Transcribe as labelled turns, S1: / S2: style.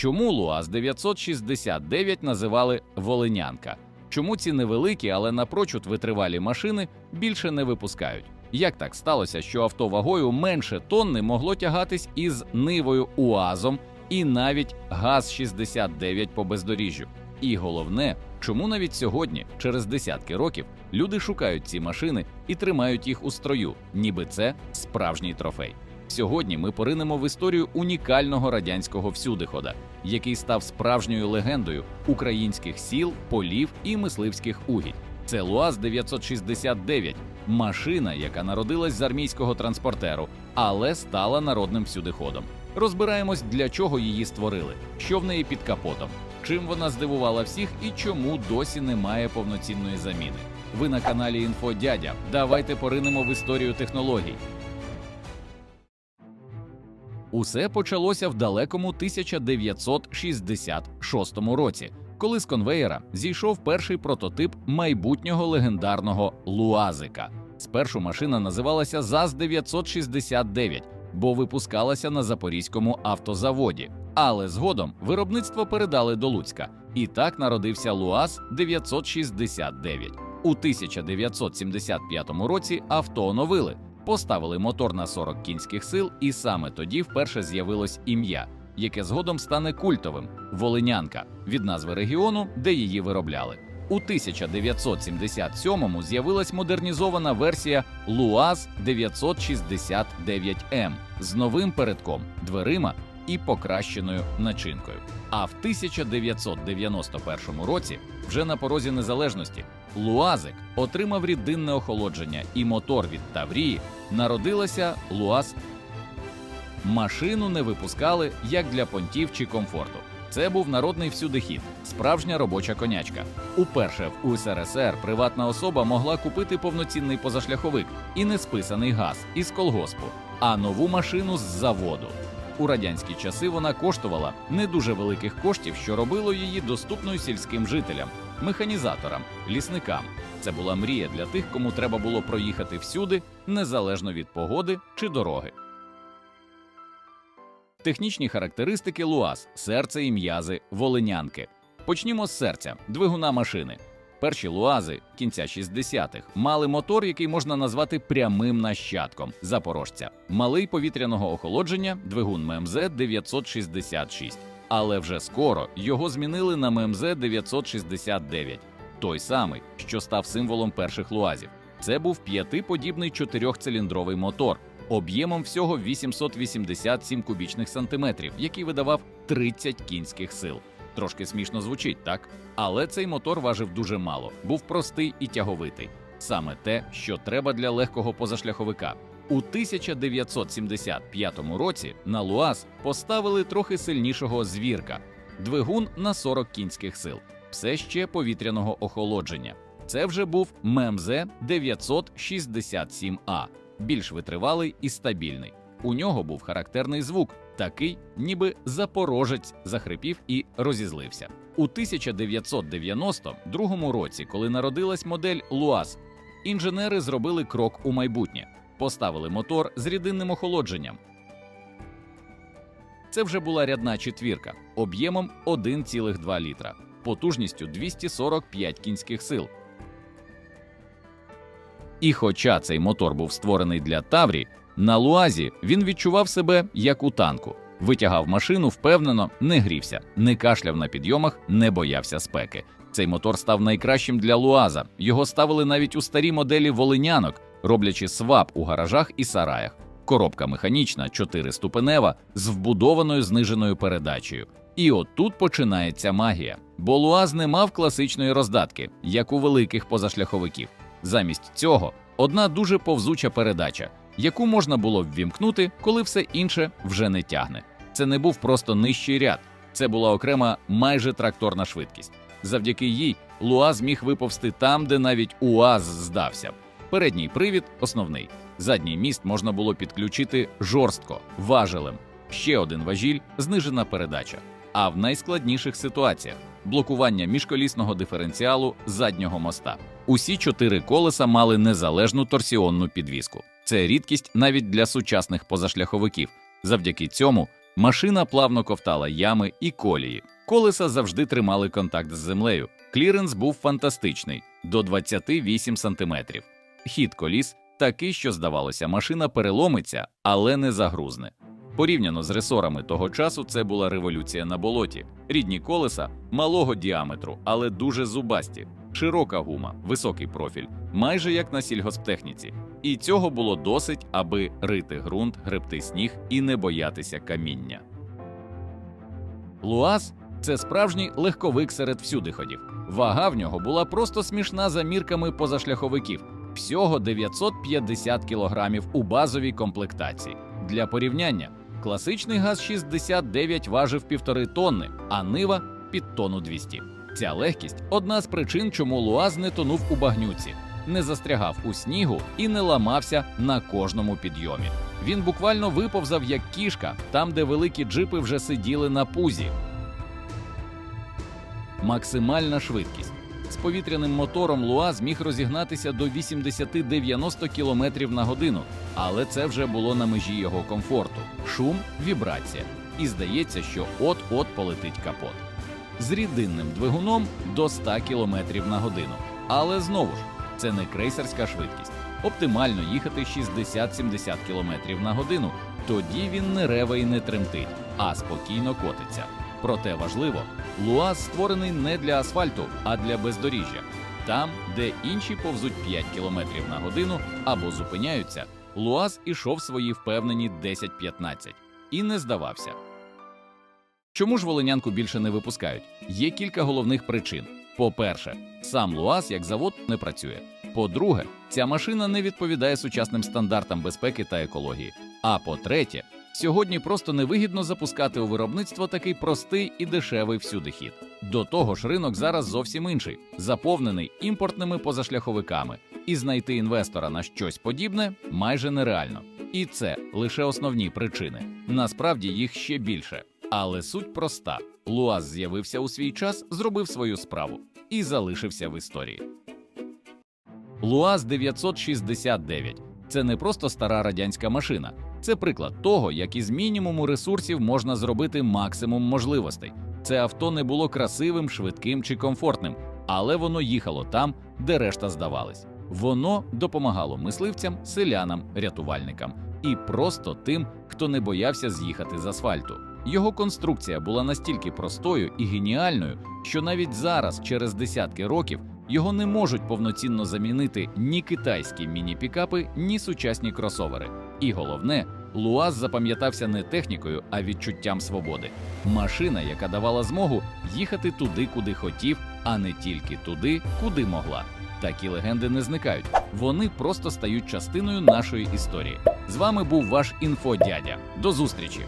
S1: Чому ЛУАЗ 969 називали Волинянка? Чому ці невеликі, але напрочуд витривалі машини більше не випускають? Як так сталося, що авто вагою менше тонни могло тягатись із нивою УАЗом і навіть ГАЗ-69 по бездоріжжю? І головне, чому навіть сьогодні, через десятки років, люди шукають ці машини і тримають їх у строю, ніби це справжній трофей. Сьогодні ми поринемо в історію унікального радянського всюдихода, який став справжньою легендою українських сіл, полів і мисливських угідь. Це ЛУАЗ 969 машина, яка народилась з армійського транспортеру, але стала народним всюдиходом. Розбираємось, для чого її створили, що в неї під капотом, чим вона здивувала всіх і чому досі немає повноцінної заміни. Ви на каналі Інфодядя. Давайте поринемо в історію технологій. Усе почалося в далекому 1966 році, коли з конвеєра зійшов перший прототип майбутнього легендарного Луазика. Спершу машина називалася ЗАЗ-969, бо випускалася на запорізькому автозаводі. Але згодом виробництво передали до Луцька, і так народився ЛуАЗ 969. У 1975 році авто оновили, поставили мотор на 40 кінських сил, і саме тоді вперше з'явилось ім'я, яке згодом стане культовим Волинянка від назви регіону, де її виробляли. У 1977-му з'явилась модернізована версія ЛУАЗ 969М з новим передком, дверима і покращеною начинкою. А в 1991 році, вже на порозі незалежності, Луазик отримав рідинне охолодження і мотор від Таврії. Народилася Луаз. Машину не випускали як для понтів чи комфорту. Це був народний всюдихід, справжня робоча конячка. Уперше в УСРСР приватна особа могла купити повноцінний позашляховик і не списаний газ із колгоспу, а нову машину з заводу. У радянські часи вона коштувала не дуже великих коштів, що робило її доступною сільським жителям, механізаторам, лісникам. Це була мрія для тих, кому треба було проїхати всюди, незалежно від погоди чи дороги. Технічні характеристики ЛУАЗ, серце і м'язи, волинянки. Почнімо з серця, двигуна машини. Перші луази кінця 60-х мали мотор, який можна назвати прямим нащадком запорожця, малий повітряного охолодження, двигун ММЗ 966. Але вже скоро його змінили на ММЗ 969, той самий, що став символом перших луазів. Це був п'ятиподібний чотирьохциліндровий мотор об'ємом всього 887 кубічних сантиметрів, який видавав 30 кінських сил. Трошки смішно звучить, так? Але цей мотор важив дуже мало, був простий і тяговитий. Саме те, що треба для легкого позашляховика. У 1975 році на Луаз поставили трохи сильнішого звірка двигун на 40 кінських сил, все ще повітряного охолодження. Це вже був ММЗ 967А, більш витривалий і стабільний. У нього був характерний звук, такий, ніби запорожець захрипів і розізлився. У 1992 році, коли народилась модель ЛУАЗ, інженери зробили крок у майбутнє, поставили мотор з рідинним охолодженням. Це вже була рядна четвірка об'ємом 1,2 літра, потужністю 245 кінських сил. І хоча цей мотор був створений для Таврі, на Луазі він відчував себе як у танку, витягав машину впевнено, не грівся, не кашляв на підйомах, не боявся спеки. Цей мотор став найкращим для Луаза. Його ставили навіть у старі моделі волинянок, роблячи свап у гаражах і сараях. Коробка механічна, чотириступенева, з вбудованою зниженою передачею. І от тут починається магія, бо Луаз не мав класичної роздатки, як у великих позашляховиків. Замість цього одна дуже повзуча передача, яку можна було ввімкнути, коли все інше вже не тягне. Це не був просто нижчий ряд, це була окрема майже тракторна швидкість. Завдяки їй Луаз міг виповзти там, де навіть УАЗ здався. Передній привід основний. Задній міст можна було підключити жорстко, важелем. Ще один важіль знижена передача. А в найскладніших ситуаціях блокування міжколісного диференціалу заднього моста. Усі чотири колеса мали незалежну торсіонну підвіску. Це рідкість навіть для сучасних позашляховиків. Завдяки цьому Машина плавно ковтала ями і колії. Колеса завжди тримали контакт з землею. Кліренс був фантастичний до 28 сантиметрів. Хід коліс такий, що здавалося, машина переломиться, але не загрузне. Порівняно з ресорами того часу, це була революція на болоті. Рідні колеса малого діаметру, але дуже зубасті, широка гума, високий профіль, майже як на сільгосптехніці. І цього було досить, аби рити ґрунт, гребти сніг і не боятися каміння. Луаз це справжній легковик серед всюдиходів. Вага в нього була просто смішна за мірками позашляховиків всього 950 кілограмів у базовій комплектації. Для порівняння, класичний ГАЗ-69 важив півтори тонни, а Нива під тонну 200. Ця легкість одна з причин, чому Луаз не тонув у багнюці, не застрягав у снігу і не ламався на кожному підйомі. Він буквально виповзав як кішка, там, де великі джипи вже сиділи на пузі. Максимальна швидкість. З повітряним мотором Луаз міг розігнатися до 80-90 км на годину, але це вже було на межі його комфорту. Шум, вібрація. І здається, що от-от полетить капот. З рідинним двигуном до 100 км на годину. Але знову ж, це не крейсерська швидкість. Оптимально їхати 60-70 км на годину. Тоді він не реве і не тремтить, а спокійно котиться. Проте важливо, Луаз створений не для асфальту, а для бездоріжжя. Там, де інші повзуть 5 км на годину або зупиняються, Луаз ішов свої впевнені 10-15 і не здавався. Чому ж волинянку більше не випускають? Є кілька головних причин. По-перше, сам Луаз як завод не працює. По-друге, ця машина не відповідає сучасним стандартам безпеки та екології. А по-третє, Сьогодні просто невигідно запускати у виробництво такий простий і дешевий всюдихід. До того ж, ринок зараз зовсім інший, заповнений імпортними позашляховиками, і знайти інвестора на щось подібне майже нереально. І це лише основні причини. Насправді їх ще більше. Але суть проста: Луаз з'явився у свій час, зробив свою справу і залишився в історії. Луаз 969 це не просто стара радянська машина. Це приклад того, як із мінімуму ресурсів можна зробити максимум можливостей. Це авто не було красивим, швидким чи комфортним, але воно їхало там, де решта здавались. Воно допомагало мисливцям, селянам, рятувальникам і просто тим, хто не боявся з'їхати з асфальту. Його конструкція була настільки простою і геніальною, що навіть зараз, через десятки років, його не можуть повноцінно замінити ні китайські міні-пікапи, ні сучасні кросовери. І головне, Луаз запам'ятався не технікою, а відчуттям свободи. Машина, яка давала змогу їхати туди, куди хотів, а не тільки туди, куди могла. Такі легенди не зникають. Вони просто стають частиною нашої історії. З вами був ваш інфодядя. До зустрічі!